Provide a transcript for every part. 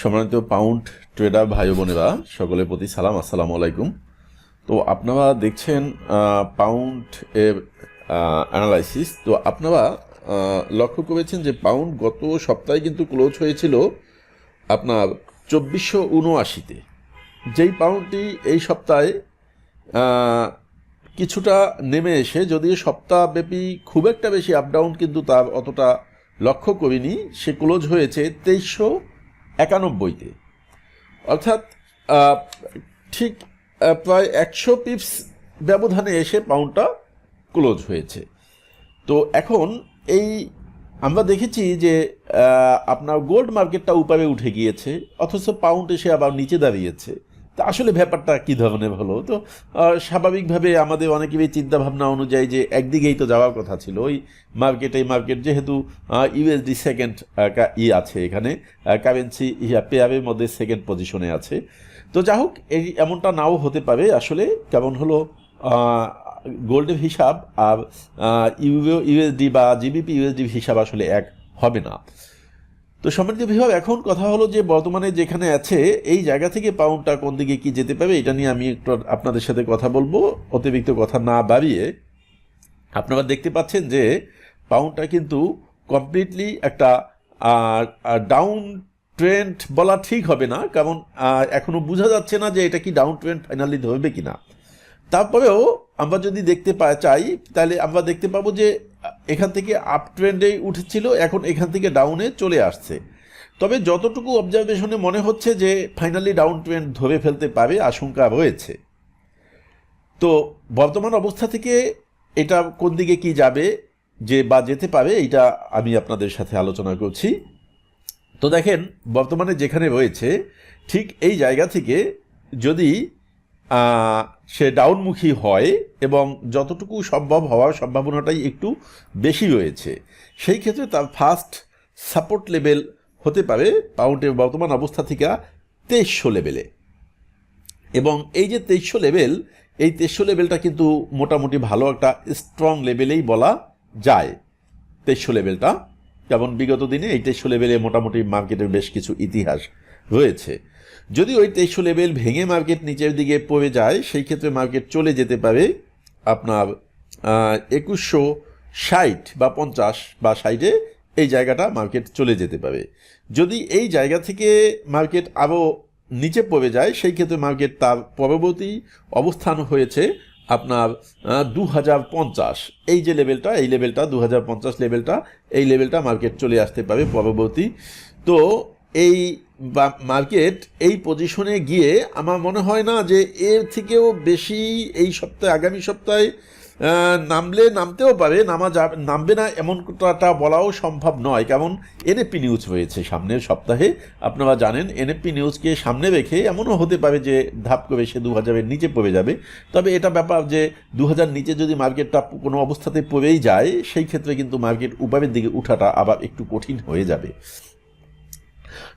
সম্মানিত pound tedder ভাই বোনেরা সকলের প্রতি সালাম, আসসালামু আলাইকুম। তো আপনারা দেখছেন পাউন্ড এর অ্যানালাইসিস তো আপনারা লক্ষ্য করেছেন যে পাউন্ড গত সপ্তাহে কিন্তু ক্লোজ হয়েছিল আপনার চব্বিশশো উনআশিতে। যেই পাউন্ডটি এই সপ্তাহে কিছুটা নেমে এসে, যদিও সপ্তাহব্যাপী খুব একটা বেশি আপ ডাউন কিন্তু তার অতটা লক্ষ্য করিনি, সে ক্লোজ হয়েছে তেইশশো একানব্বইতে। অর্থাৎ ঠিক প্রায় একশো পিপস ব্যবধানে এসে পাউন্ডটা ক্লোজ হয়েছে। তো এখন এই, আমরা দেখেছি যে আপনার গোল্ড মার্কেটটা উপরে উঠে গিয়েছে, অথচ পাউন্ড এসে আবার নিচে দাঁড়িয়েছে। তা আসলে ব্যাপারটা কী ধরনের হলো? তো স্বাভাবিকভাবে আমাদের অনেকেরই চিন্তাভাবনা অনুযায়ী যে একদিকেই তো যাওয়ার কথা ছিল, ওই মার্কেট এই মার্কেট যেহেতু ইউএসডি সেকেন্ড ই আছে এখানে কারেন্সি পেয়ারের মধ্যে সেকেন্ড পজিশনে আছে। তো যা হোক, এই এমনটা নাও হতে পারে, আসলে কেমন হলো গোল্ডের হিসাব আর ইউএসডি বা জিবিপি ইউএসডি হিসাব আসলে এক হবে না। তো সম্মানিত বিভাগ এখন কথা হলো যে বর্তমানে যেখানে আছে এই জায়গা থেকে পাউন্ডটা কোন দিকে কি যেতে পারবে এটা নিয়ে আমি একটু আপনাদের সাথে কথা বলব। অতিরিক্ত কথা না বাড়িয়ে আপনারা দেখতে পাচ্ছেন যে পাউন্ডটা কিন্তু কমপ্লিটলি একটা ডাউন ট্রেন্ড বলা ঠিক হবে না কারণ আহ, এখনও বোঝা যাচ্ছে না যে এটা কি ডাউন ট্রেন্ড ফাইনালি ধরবে কি না তারপরেও আমরা যদি দেখতে চাই, তাহলে আমরা দেখতে পাবো যে, এখান থেকে আপ ট্রেন্ডে উঠেছিল, এখন এখান থেকে ডাউনে চলে আসছে। তবে যতটুকু অবজারভেশনে মনে হচ্ছে যে ফাইনালি ডাউন ট্রেন্ড ধরে ফেলতে পারে, আশঙ্কা রয়েছে। তো বর্তমান অবস্থা থেকে এটা কোন দিকে কি যাবে, যে বা যেতে পারে এটা আমি আপনাদের সাথে আলোচনা করছি। তো দেখেন, বর্তমানে যেখানে রয়েছে, ঠিক এই জায়গা থেকে যদি সে ডাউনমুখী হয় এবং যতটুকু সম্ভব হওয়ার সম্ভাবনাটাই একটু বেশি রয়েছে। সেই ক্ষেত্রে তার ফার্স্ট সাপোর্ট লেভেল হতে পারে পাউন্ডের বর্তমান অবস্থা থেকে তেইশশো লেভেলে এবং এই যে তেইশশো লেভেল এই তেইশশো লেভেলটা কিন্তু মোটামুটি ভালো একটা স্ট্রং লেভেলেই বলা যায়। তেইশশো লেভেলটা যেমন বিগত দিনে এই তেইশশো লেভেলে মোটামুটি মার্কেটের বেশ কিছু ইতিহাস রয়েছে। যদি ওই তেইশশো লেভেল ভেঙে মার্কেট নিচের দিকে পড়ে যায়, সেই ক্ষেত্রে মার্কেট চলে যেতে পারে আপনার একুশশো ষাট বা পঞ্চাশ বা ষাটে এই জায়গাটা মার্কেট চলে যেতে পারে। যদি এই জায়গা থেকে মার্কেট আরও নিচে পড়ে যায়, সেই ক্ষেত্রে মার্কেট তার পরবর্তী অবস্থান হয়েছে আপনার দু হাজার পঞ্চাশ। এই যে লেভেলটা, এই লেভেলটা দু হাজার পঞ্চাশ লেভেলটা, এই লেভেলটা মার্কেট চলে আসতে পারে পরবর্তী। তো এই বা মার্কেট এই পজিশনে গিয়ে আমার মনে হয় না যে এর থেকেও বেশি এই সপ্তাহে, আগামী সপ্তাহে নামলে নামতেও পারে, নামা যা, নামবে না এমনটা বলাও সম্ভব নয়। কারণ এনএপি নিউজ রয়েছে সামনের সপ্তাহে। আপনারা জানেন এনএপি নিউজকে সামনে রেখে এমনও হতে পারে যে ধাপ করে সে দু হাজারের নিচে পড়ে যাবে। তবে এটা ব্যাপার যে দু হাজার নিচে যদি মার্কেটটা কোনো অবস্থাতে পড়েই যায়, সেই ক্ষেত্রে কিন্তু মার্কেট উপরের দিকে উঠাটা আবার একটু কঠিন হয়ে যাবে।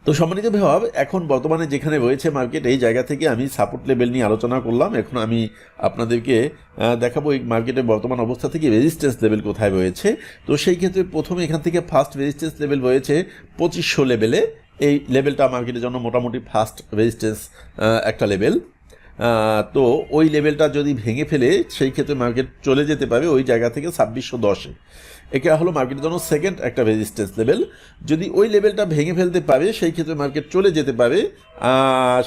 তো সম্মানিত ভাব এখন বর্তমানে যেখানে রয়েছে মার্কেট এই জায়গা থেকে আমি সাপোর্ট লেভেল নিয়ে আলোচনা করলাম। এখন আমি আপনাদেরকে দেখাবো এই মার্কেটের বর্তমান অবস্থা থেকে রেজিস্ট্যান্স লেভেল কোথায় রয়েছে। তো সেই ক্ষেত্রে প্রথমে এখান থেকে ফার্স্ট রেজিস্ট্যান্স লেভেল রয়েছে পঁচিশশো লেভেলে এই লেভেলটা মার্কেটের জন্য মোটামুটি ফার্স্ট রেজিস্ট্যান্স একটা লেভেল তো ওই লেভেলটা যদি ভেঙে ফেলে, সেই ক্ষেত্রে মার্কেট চলে যেতে পারে ওই জায়গা থেকে ছাব্বিশশো দশে। এটা হলো মার্কেটের জন্য সেকেন্ড একটা রেজিস্ট্যান্স লেভেল যদি ওই লেভেলটা ভেঙে ফেলতে পারে, সেই ক্ষেত্রে মার্কেট চলে যেতে পারে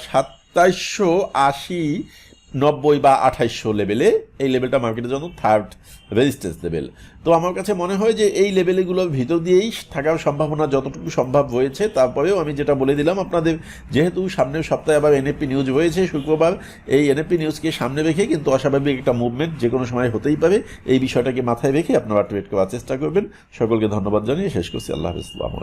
সাতাইশশো আশি নব্বই বা আঠাইশশো লেভেলে এই লেভেলটা মার্কেটের জন্য থার্ড রেজিস্ট্যান্স লেভেল তো আমার কাছে মনে হয় যে এই লেভেলগুলোর ভিতর দিয়েই থাকার সম্ভাবনা যতটুকু সম্ভব হয়েছে, তারপরেও আমি যেটা বলে দিলাম আপনাদের, যেহেতু সামনের সপ্তাহে আবার এনএপি নিউজ হয়েছে, শুক্রবার এই এনএপি নিউজকে সামনে রেখে কিন্তু অস্বাভাবিক একটা মুভমেন্ট যে কোনো সময় হতেই পারে, এই বিষয়টাকে মাথায় রেখে আপনারা ট্রেড করার চেষ্টা করবেন। সকলকে ধন্যবাদ জানিয়ে শেষ করছি। আল্লাহ হাফিজ। আলাইকুম।